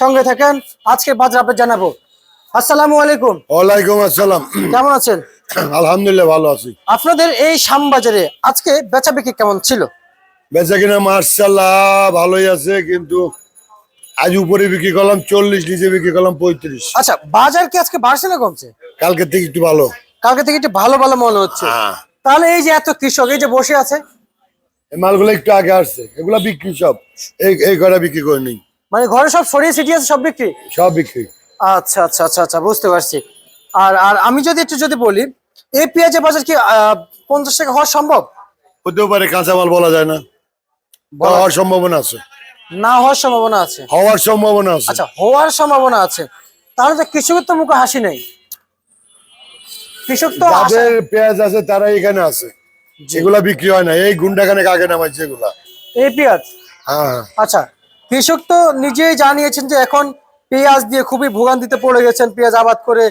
সঙ্গে থাকেন আজকে বাজার জানাব। আসসালামু আলাইকুম। ওয়ালাইকুম আসসালাম। কেমন আছেন? আলহামদুলিল্লাহ ভালো আছি। আপনাদের এই শ্যামবাজারে আজকে বেচা বিক্রি কেমন ছিল? বেচা কিনা মার্শাল্লাহ ভালোই আছে কিন্তু আজ উপরে বিক্রি করলাম চল্লিশ নিচে বিক্রি করলাম পঁয়ত্রিশ। আচ্ছা বাজার কি আজকে বাড়ছে না কমছে? কালকে থেকে একটু ভালো। কালকে থেকে একটু ভালো ভালো মনে হচ্ছে। হ্যাঁ। তাহলে এই যে এত কৃষক এই যে বসে আছে? এই মালগুলো একটু আগে আসছে এগুলা বিক্রি সব। এই এই কটা বিক্রি করে নেই মানে ঘরে সব সরিয়ে ছিটিয়ে আছে সব বিক্রি? সব বিক্রি। আচ্ছা আচ্ছা আচ্ছা আচ্ছা বুঝতে পারছি। আর আর আমি যদি একটু যদি বলি এই পেঁয়াজের বাজার কি পঞ্চাশ টাকা হওয়া সম্ভব? হতেও পারে কাঁচামাল বলা যায় না। হওয়ার সম্ভাবনা আছে। না হওয়ার সম্ভাবনা আছে? হওয়ার সম্ভাবনা আছে। আচ্ছা হওয়ার সম্ভাবনা আছে। তাহলে তো কৃষকের তো মুখে হাসি নেই। কৃষক তো যাদের পেঁয়াজ আছে তারা এখানে আছে। যেগুলা বিক্রি হয় না। এই গুন্ডাখানে কাকে নামাইছে এগুলা? এই পেঁয়াজ? হ্যাঁ হ্যাঁ। আচ্ছা কৃষক তো নিজেই জানিয়েছেন যে এখন পেঁয়াজ দিয়ে খুবই ভোগান্তিতে পড়ে গেছেন পেঁয়াজ আবাদ করে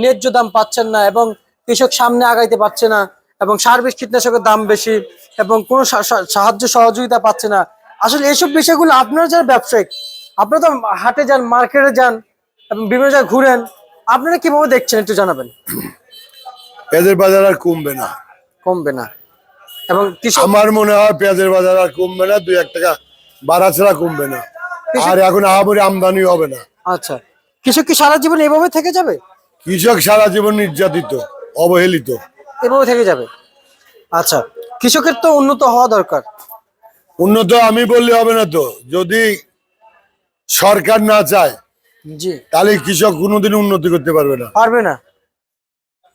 ন্যায্য দাম পাচ্ছেন না এবং কৃষক সামনে আগাইতে পারছে না এবং সার বিষ কীটনাশকের দাম বেশি এবং কোনো সাহায্য সহযোগিতা পাচ্ছে না। আসলে এইসব বিষয়গুলো আপনারা যারা ব্যবসায়িক আপনারা তো হাটে যান মার্কেটে যান এবং বিভিন্ন জায়গায় ঘুরেন আপনারা কীভাবে দেখছেন একটু জানাবেন? পেঁয়াজের বাজার আর কমবে না। কমবে না। এবং আমার মনে হয় পেঁয়াজের বাজার আর কমবে না দুই এক টাকা বাড়া ছাড়া কমবে না। আর এখন আহামরি আমদানি হবে না। আচ্ছা। কৃষক কি সারা জীবন এভাবে থেকে যাবে? কৃষক সারা জীবন নির্যাতিত অবহেলিত। এভাবে থেকে যাবে? আচ্ছা। কৃষকের তো উন্নত হওয়া দরকার। উন্নত আমি বললে হবে না তো। যদি সরকার না চায় জি। তাহলে কৃষক কোনোদিন উন্নতি করতে পারবে না। পারবে না।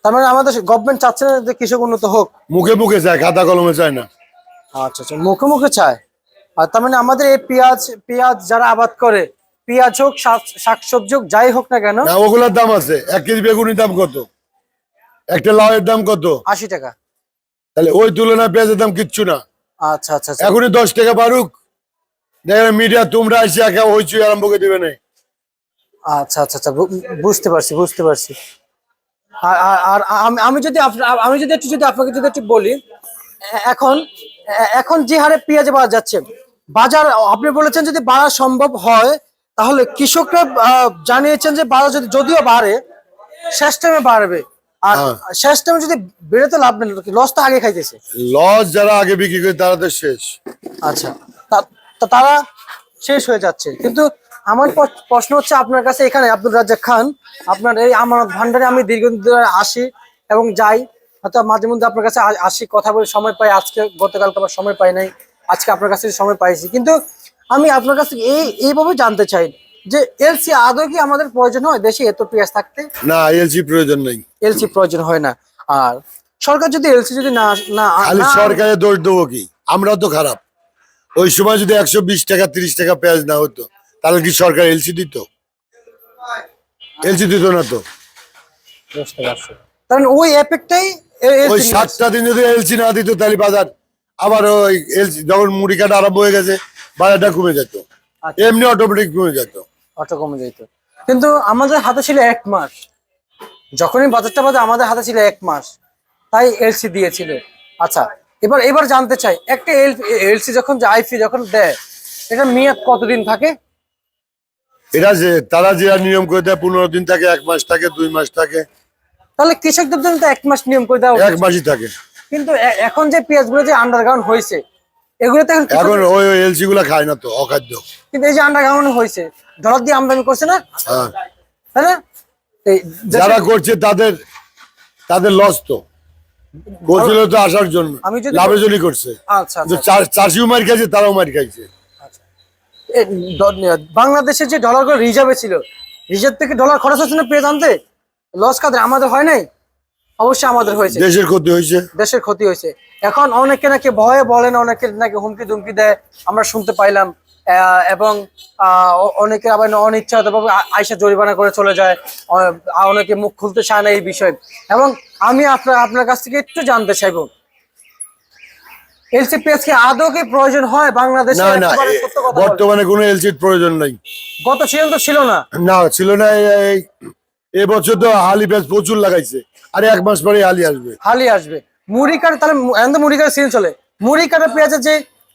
তার মানে আমাদের গভর্নমেন্ট চাচ্ছে না যে কৃষক উন্নত হোক। মুখে মুখে চায় খাতা কলমে চায় না। আচ্ছা আচ্ছা। মুখে মুখে চায়। আর তার মানে আমাদের এই পেঁয়াজ পেঁয়াজ যারা আবাদ করে পেঁয়াজ হোক শাক- শাকসবজি হোক যাই হোক না কেন না ওগুলোর দাম আছে। এক কেজি বেগুনির দাম কত? একটা লাউয়ের দাম কত? আশি টাকা। তাহলে ওই তুলনায় পেঁয়াজের দাম কিচ্ছু না। আচ্ছা আচ্ছা আচ্ছা। এখনই দশ টাকা বাড়ুক। দেখেন মিডিয়া তোমরা এসে একা হইচই আরম্ভ করে দিবে না আচ্ছা আচ্ছা আচ্ছা বুঝতে পারছি বুঝতে পারছি। আর আর- আমি যদি আমি যদি একটু যদি আপনাকে যদি একটু বলি এখন এখন যে হারে পেঁয়াজ পাওয়া যাচ্ছে বাজার আপনি বলেছেন যদি বাড়া সম্ভব হয় তাহলে কৃষকরা জানিয়েছেন যে বাজার যদি যদিও বাড়ে শেষ টাইমে বাড়বে। আর হ্যাঁ। শেষ টাইমে যদি বেড়ে তো লাভ নেই লস তো আগে খাইতেছে? লস যারা আগে বিক্রি করে তারা তো শেষ। আচ্ছা তারা শেষ হয়ে যাচ্ছে। কিন্তু আমার প্রশ্ন হচ্ছে আপনার কাছে এখানে আব্দুল রাজ্জাক খান আপনার এই আমানত ভান্ডারে আমি দীর্ঘদিন ধরে আসি এবং যাই। হয়তো মাঝে মধ্যে আপনার কাছে আসি কথা বলে সময় পাই। আজকে গতকালকে আবার সময় পাই নাই। আজকে আপনার কাছে সময় পাইছি। কিন্তু আমি আপনার কাছে এই এইভাবে জানতে চাই যে এলসি আদৌ কি আমাদের প্রয়োজন হয়? দেশে এত পেঁয়াজ থাকতে? না এলসি প্রয়োজন নেই। এলসি প্রয়োজন হয় না। আর সরকার যদি এলসি যদি না না খালি সরকারের দোষ দেবো কি? আমরাও তো খারাপ। ওই সময় যদি একশো বিশ টাকা তিরিশ টাকা পেঁয়াজ না হতো তাহলে কি সরকার এলসি দিত? এলসি দিত না তো। কারণ ওই এফেক্টটাই ওই সাতটা দিন যদি এলসি না দিত তাহলে বাজার আবার ওই এলসি যখন মুড়ি কাটা আরম্ভ হয়ে গেছে বাজারটা কমে যেত। আচ্ছা। এমনি অটোমেটিক কমে যেত। অটো কমে যেত। কিন্তু আমাদের হাতে ছিল এক মাস। যখনই বাজারটা বাজে আমাদের হাতে ছিল এক মাস। তাই এলসি দিয়েছিল। আচ্ছা এবার এবার জানতে চাই একটা এলসি যখন যে আইফি যখন দেয় এটা মেয়াদ কতদিন থাকে? এটা যে তারা যে নিয়ম করে দেয় পনেরো দিন থাকে এক মাস থাকে দুই মাস থাকে। তাহলে কৃষকদের জন্য তো এক মাস নিয়ম করে দেওয়া এক। মাসই থাকে। কিন্তু এখন যে পেঁয়াজগুলো যে আন্ডারগ্রাউন্ড হয়েছে এগুলো তো এখন ওই এলসি গুলা খায় না তো অখাদ্য। কিন্তু এই যে আন্ডারগ্রাউন্ড হয়েছে ডলার দিয়ে আমদানি করছে না? হ্যাঁ। তাই না? এই যারা করছে তাদের তাদের লস তো। করছিল তো আসার জন্য। আমি যদি- লাভের করছে। আচ্ছা আচ্ছা। চাষিও মার খাইছে তারাও মার খাইছে। ড- বাংলাদেশের যে ডলারগুলো রিজার্ভে ছিল রিজার্ভ থেকে ডলার খরচ হচ্ছে না পেয়ে আনতে? লস কাদের? আমাদের হয় নাই? অবশ্যই আমাদের হয়েছে। দেশের ক্ষতি হয়েছে। দেশের ক্ষতি হয়েছে। এখন অনেকে নাকি ভয়ে বলেন অনেকে নাকি হুমকি ধুমকি দেয় আমরা শুনতে পাইলাম। এবং অনেকে আবার অনিচ্ছাভাবে আ- আইসা জরিমানা করে চলে যায়। অনেকে মুখ খুলতে চায় না এই বিষয়ে। এবং আমি আপনার আপনার কাছ থেকে একটু জানতে চাইব। এলসিপিএস কি আদৌ কি প্রয়োজন হয় বাংলাদেশে? বর্তমানে কোনো এলসির প্রয়োজন নাই। গত সিজন তো ছিল না। না ছিল না এই এবছর তো হালি পেঁয়াজ প্রচুর লাগাইছে। আর এক মাস পরে হালি আসবে। হালি আসবে। মুড়ি কাটা তাহলে এখন তো মুড়ি কাটা সিজন চলে। মুড়ি কাটা পেঁয়াজের যে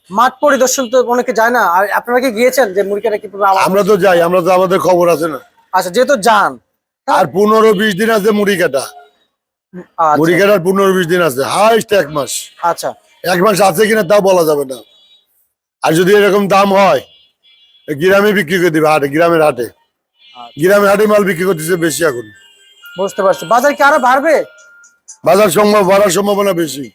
মাঠ পরিদর্শন তো অনেকে যায় না। আর আপনারা কি গিয়েছেন যে মুরগিটা কি পুরো আমরা তো যাই আমরা তো আমাদের খবর আছে না। আচ্ছা যেহেতু যান আর পনেরো বিশ দিন আছে মুড়ি কাটা। আচ্ছা, মুড়ি কাটার পনেরো বিশ দিন আছে হাইস্ট এক মাস। আচ্ছা। এক মাস আছে কিনা তাও বলা যাবে না। আর যদি এরকম দাম হয় গ্রামে বিক্রি করে দিবে হাটে গ্রামের হাটে। গ্রামের হাটে মাল বিক্রি করতেছে বেশি এখন। বুঝতে পারছি। বাজার কি আরও বাড়বে? বাজার সম্ভব বাড়ার সম্ভাবনা বেশি।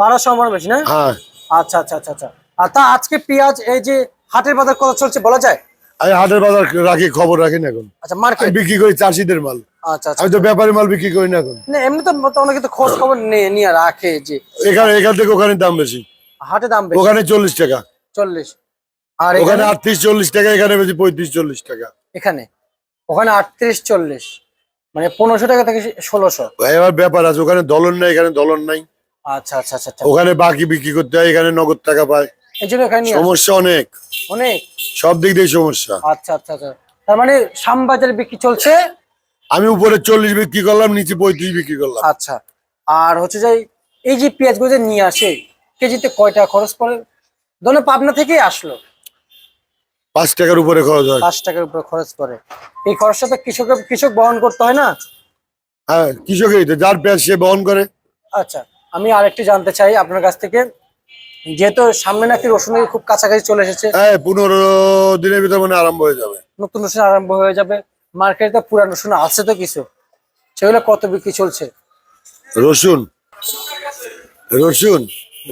বাড়ার সম্ভাবনা বেশি না? হ্যাঁ। আচ্ছা আচ্ছা আচ্ছা আচ্ছা। আর তা আজকে পেঁয়াজ এই যে হাটের বাজার কত চলছে বলা যায়? আমি হাটের বাজার রাখি খবর রাখি না এখন। আচ্ছা মার্কেট। বিক্রি করি চাষিদের মাল। আচ্ছা আচ্ছা। আমি তো ব্যাপারী মাল বিক্রি করি না এখন। না এমনি তো তো অনেকে তো খোঁজ খবর নিয়ে নিয়ে রাখে যে এখানে এখান থেকে ওখানে দাম বেশি। হাটে দাম বেশি। ওখানে চল্লিশ টাকা। চল্লিশ। আর ওখানে এখানে আটত্রিশ চল্লিশ টাকা এখানে বেশি পঁয়ত্রিশ চল্লিশ টাকা। এখানে? ওখানে আটত্রিশ চল্লিশ। মানে পনেরোশো টাকা থেকে ষোলোশো। এবার ব্যাপার আছে ওখানে দলন নাই এখানে দলন নাই। আচ্ছা আচ্ছা আচ্ছা আচ্ছা। ওখানে বাকি বিক্রি করতে হয় এখানে নগদ টাকা পায়। এই জন্য এখানে সমস্যা অনেক। অনেক? সব দিক দিয়ে সমস্যা। আচ্ছা আচ্ছা আচ্ছা। তার মানে শ্যামবাজারে বিক্রি চলছে? আমি উপরে চল্লিশ বিক্রি করলাম নিচে পঁয়ত্রিশ বিক্রি করলাম। আচ্ছা। আর হচ্ছে যে এই যে পেঁয়াজগুলো নিয়ে আসে কেজিতে কয় টাকা খরচ পড়ে? ধরুন পাবনা থেকেই আসলো। পাঁচ টাকার উপরে খরচ হয়। পাঁচ টাকার উপরে খরচ করে। এই খরচটা তো কৃষকের কৃষক বহন করতে হয় না? হ্যাঁ কৃষকই তো যার পেঁয়াজ সে বহন করে। আচ্ছা আমি আরেকটি জানতে চাই আপনার কাছ থেকে। যেহেতু সামনে নাকি রসুনের খুব কাছাকাছি চলে এসেছে। হ্যাঁ পনেরো দিনের ভিতরে মানে আরম্ভ হয়ে যাবে। নতুন রসুন আরম্ভ হয়ে যাবে। মার্কেটে তো পুরান রসুন আছে তো কিছু। সেগুলো কত বিক্রি চলছে? রসুন রসুন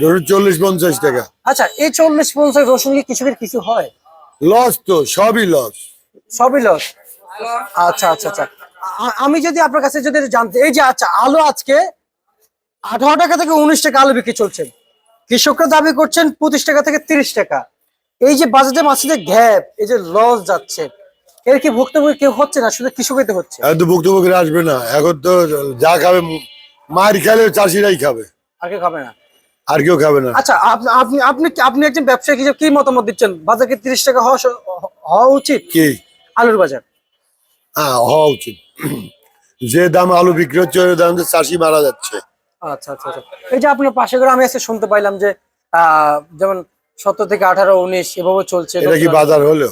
রসুন চল্লিশ পঞ্চাশ টাকা। আচ্ছা এই চল্লিশ পঞ্চাশ রসুন কি কৃষকের কিছু হয়? লস তো সবই লস সবই লস আচ্ছা আচ্ছা আচ্ছা। আমি যদি আপনার কাছে যদি জানতে এই যে আচ্ছা আলু আজকে আঠারো টাকা থেকে উনিশ টাকা আলু বিক্রি চলছে। কৃষকরা দাবি করছেন পঁচিশ টাকা থেকে তিরিশ টাকা। এই যে বাজারে মাছের গ্যাপ এই যে লস যাচ্ছে এর কি ভুক্তভোগী কেউ হচ্ছে না? শুধু কৃষকইতে হচ্ছে। এখন তো ভুক্তভোগীরা আসবে না। এখন তো যা খাবে মার খেলে চাষিরাই খাবে। আগে খাবে না। আর কেউ খাবে না। আচ্ছা আপ- আপনি আপনি আপনি একজন ব্যবসায়ী হিসেবে কি মতামত দিচ্ছেন? বাজারকে তিরিশ টাকা হওয়া হওয়া উচিত? কি? আলুর বাজার। হ্যাঁ হওয়া উচিত। যে দাম আলু বিক্রি হচ্ছে ওই দাম চাষি মারা যাচ্ছে। আচ্ছা আচ্ছা আচ্ছা। এই যে আপনার পাশে করে আমি এসে শুনতে পাইলাম যে আহ, যেমন সতেরো থেকে আঠারো উনিশ এভাবে চলছে। এটা কি বাজার হলো?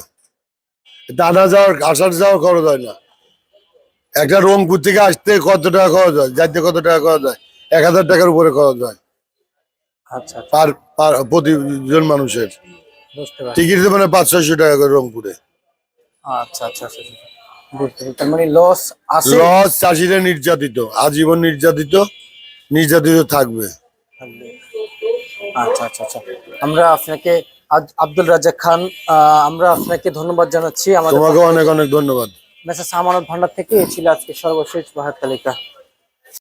টানা যাওয়ার আসার যাওয়ার খরচ হয় না। একটা রংপুর থেকে আসতে কত টাকা খরচ হয়? যাইতে কত টাকা খরচ হয়? এক হাজার টাকার উপরে খরচ হয়। আচ্ছা আচ্ছা, পার পার প্রতিজন মানুষের। বুঝতে পারছি। টিকিট মানে পাঁচ ছয়শো টাকা করে রংপুরে। আচ্ছা আচ্ছা আচ্ছা আচ্ছা। বুঝতে পারছি। মানে লস আছে? লস চাষিরা নির্যাতিত আজীবন নির্যাতিত নির্যাতিত থাকবে। আচ্ছা আচ্ছা আচ্ছা। আমরা আপনাকে আব্দুল রাজাক খান আমরা আপনাকে ধন্যবাদ জানাচ্ছি। আমাদের তোমাকে অনেক অনেক ধন্যবাদ। মেসেজ সামানত ভান্ডার থেকে ছিল আজকে সর্বশেষ বাহার তালিকা।